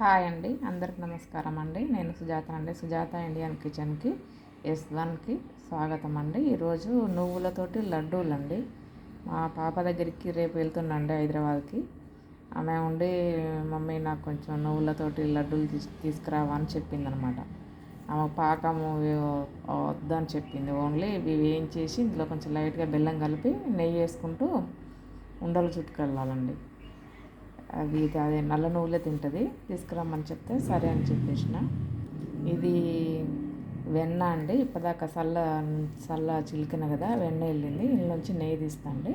Hi అండి అందరికి నమస్కారం అండి. నేను సుజాత అండి సుజాత ఇండియన్ కిచెన్కి ఎస్ వన్కి స్వాగతం అండి ఈరోజు నువ్వులతోటి లడ్డూలు అండి మా పాప దగ్గరికి రేపు వెళ్తుండండి హైదరాబాద్కి. ఆమె ఉండి మమ్మీ నాకు కొంచెం నువ్వులతోటి లడ్డూలు తీసు తీసుకురావా అని ఆమె పాకము వద్దని చెప్పింది. ఓన్లీ ఇవి వేయించేసి ఇందులో కొంచెం లైట్గా బెల్లం కలిపి నెయ్యి వేసుకుంటూ ఉండలు చుట్టుకెళ్ళాలండి. అది అదే నల్ల నువ్వులే తింటుంది. తీసుకురమ్మని చెప్తే సరే అని చెప్పేసిన. ఇది వెన్న అండి. ఇప్పటిదాకా చల్ల చల్ల చిలికిన కదా వెన్న వెళ్ళింది. ఇందులోంచి నెయ్యి తీస్తాండి.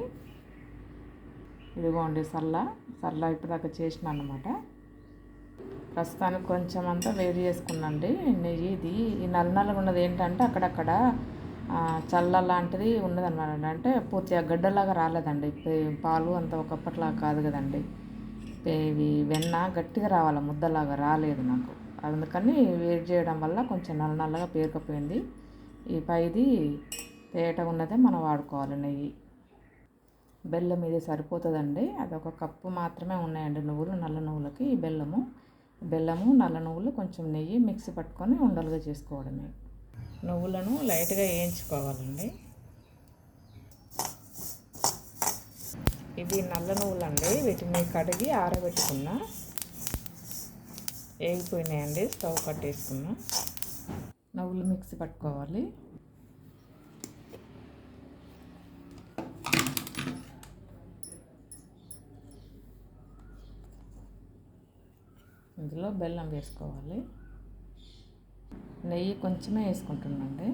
ఇదిగోండి చల్ల చల్ల ఇప్పటిదాకా చేసిన అనమాట ప్రస్తుతానికి కొంచెం అంతా వేడి చేసుకున్నాండి. నెయ్యి ఇది ఈ నల్ల నల్లగా ఉన్నది ఏంటంటే అక్కడక్కడ చల్ల లాంటిది ఉన్నదన్నమాట. అంటే పూర్తిగా గడ్డలాగా రాలేదండి. పాలు అంత ఒకప్పటిలా కాదు కదండి. ఇవి వెన్న గట్టిగా రావాలి ముద్దలాగా రాలేదు నాకు. అందుకని వేడి చేయడం వల్ల కొంచెం నల్ల నల్లగా పేరుకపోయింది. ఈ పైది తేట ఉన్నదే మనం వాడుకోవాలి నెయ్యి. బెల్లం ఇది సరిపోతుందండి. అది ఒక కప్పు మాత్రమే ఉన్నాయండి నువ్వులు నల్ల నువ్వులకి ఈ బెల్లము. బెల్లము నల్ల నువ్వులు కొంచెం నెయ్యి మిక్సీ పట్టుకొని ఉండలుగా చేసుకోవడమే. నువ్వులను లైట్గా వేయించుకోవాలండి. ఇవి నల్ల నువ్వులండి. వీటిని కడిగి ఆరబెట్టుకున్నా. వేగిపోయినాయండి స్టవ్ కట్టేసుకున్నా. నువ్వులు మిక్సీ పట్టుకోవాలి. ఇందులో బెల్లం వేసుకోవాలి. నెయ్యి కొంచెమే వేసుకుంటున్నాండి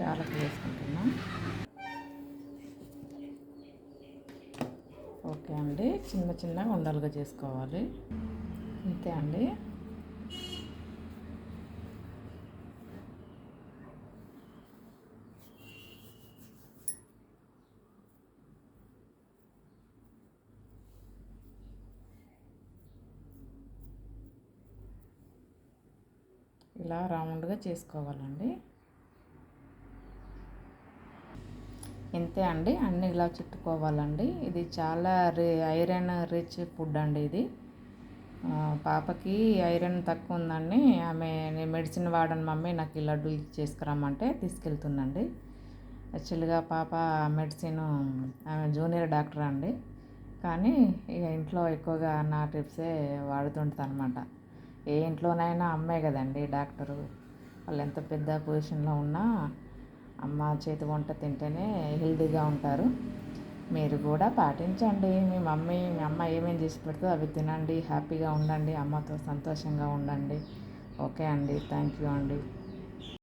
యాలకులు వేసుకుంటున్నా. ఓకే అండి. చిన్న చిన్నగా ఉండలుగా చేసుకోవాలి. అంతే అండి. ఇలా రౌండ్గా చేసుకోవాలండి. ఇంతే అండి. అన్నీ ఇలా చుట్టుకోవాలండి. ఇది చాలా రి ఐరన్ రిచ్ ఫుడ్ అండి ఇది. పాపకి ఐరన్ తక్కువ ఉందండి. ఆమె నేను మెడిసిన్ వాడను మమ్మీ నాకు ఈ లడ్డు చేసుకురమ్మంటే తీసుకెళ్తుందండి. యాక్చువల్గా పాప మెడిసిన్ ఆమె జూనియర్ డాక్టర్ అండి. కానీ ఇక ఇంట్లో ఎక్కువగా నా టిప్సే వాడుతుంటుంది అనమాట ఏ ఇంట్లోనైనా అమ్మే కదండి డాక్టరు. వాళ్ళు ఎంత పెద్ద పొజిషన్లో ఉన్నా అమ్మ చేతి వంట తింటేనే హెల్తీగా ఉంటారు. మీరు కూడా పాటించండి. మీ మమ్మీ మీ అమ్మ ఏమేమి చేసి పెడుతుందో అవి తినండి. హ్యాపీగా ఉండండి. అమ్మతో సంతోషంగా ఉండండి. ఓకే అండి. థ్యాంక్ యూ అండి.